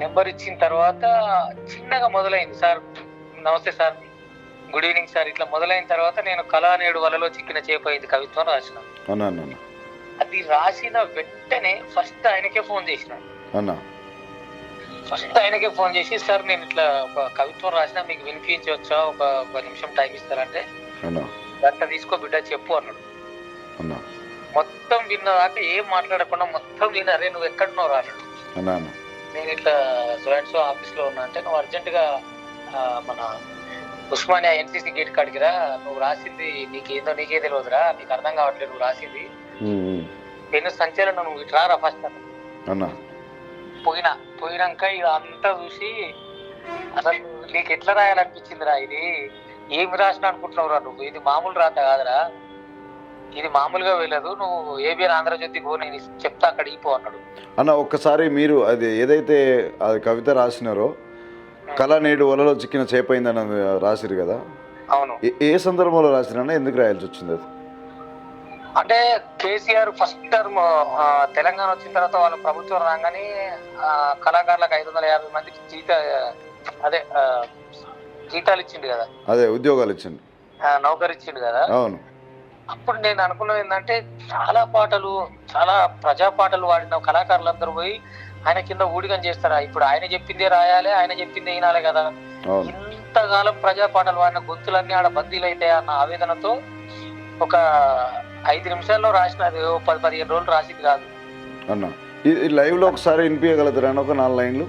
Number ఇచ్చిన తర్వాత చిన్నగా మొదలైంది సార్. నమస్తే సార్. Good evening sir. ఇట్లా మొదలైన తర్వాత నేను కళానేడు వలలో చిక్కిన చేపోయింది కవిత్వం రాసిన. అది రాసిన వెంటనే ఫస్ట్ ఆయనకే ఫోన్ చేసిన. ఫస్ట్ ఆయనకే ఫోన్ చేసి సార్ నేను ఇట్లా ఒక కవిత్వం రాసిన మీకు వినిపించవచ్చా ఒక ఒక నిమిషం టైం ఇస్తారంటే? గంట తీసుకో బిడ్డ చెప్పు అన్నాడు. అన్న మొత్తం విన్నదాకా ఏం మాట్లాడకుండా మొత్తం విన్న అరే నువ్వు ఎక్కడున్నావు? రా అన్నాడు అన్న అన్న నేను ఇట్లా జోయింట్స్ ఆఫీస్లో ఉన్నా అంటే నువ్వు అర్జెంట్గా ఆ, మన ఉస్మానియా ఎన్సీసీ గేట్ కాడికి రా. నువ్వు రాసింది నీకేందో నీకే తెలియదురా నీకు అర్థం కావట్లేదు నువ్వు రాసింది. పెన్ను సంచలనం నువ్వు ఇట్లా రా ఫస్ట్ అన్న. పోయినా పోయినాక ఇక అంతా చూసి అసలు నీకు ఎట్లా రాయాలనిపించిందిరా ఇది? ఏమి రాసిన అనుకుంటున్నావురా నువ్వు? ఇది మామూలు రాత కాదురా. ఇది మామూలుగా వెళ్ళదు. నువ్వు ఏబిఎన్ ఆంధ్రజ్యోతి పో నేను చెప్తా అక్కడ ఇపో అన్నాడు. అన్న ఒక్కసారి మీరు అది ఏదైతే అది కవిత రాసినారో కళ నేడు వలలో చిక్కిన చేపైందని రాసిరు కదా? అవును. ఏ- సందర్భంలో రాసిరన్నా ఎందుకు రాయాల్సి వచ్చింది అది? అంటే కేసీఆర్ ఫస్ట్ టర్మ్ తెలంగాణ వచ్చిన తర్వాత వాళ్ళ ప్రభుత్వం రాగానే కళాకారులకు ఐదు వందల యాభై మందికి జీత అదే జీతాలు ఇచ్చిండు కదా. అదే ఉద్యోగాలు ఇచ్చింది ఆ, నౌకరు ఇచ్చిండు కదా. అవును. అప్పుడు నేను అనుకున్నది ఏంటంటే చాలా పాటలు చాలా ప్రజా పాటలు వాడిన కళాకారులందరూ పోయి ఆయన కింద ఊడిగం చేస్తారా? ఇప్పుడు ఆయన చెప్పిందే రాయాలి ఆయన చెప్పిందే వినాలి కదా. ఇంతకాలం ప్రజా పాటలు వాడిన గొంతులన్నీ ఆడ బందీలు అవుతాయి అన్న ఆవేదనతో ఒక ఐదు నిమిషాల్లో రాసిన అది ఓ పది పదిహేను రోజులు రాసింది కాదు. అన్న ఈ లైవ్లో ఒకసారి వినిపించగలుగుతారా ఒక నాలుగు లైన్లు?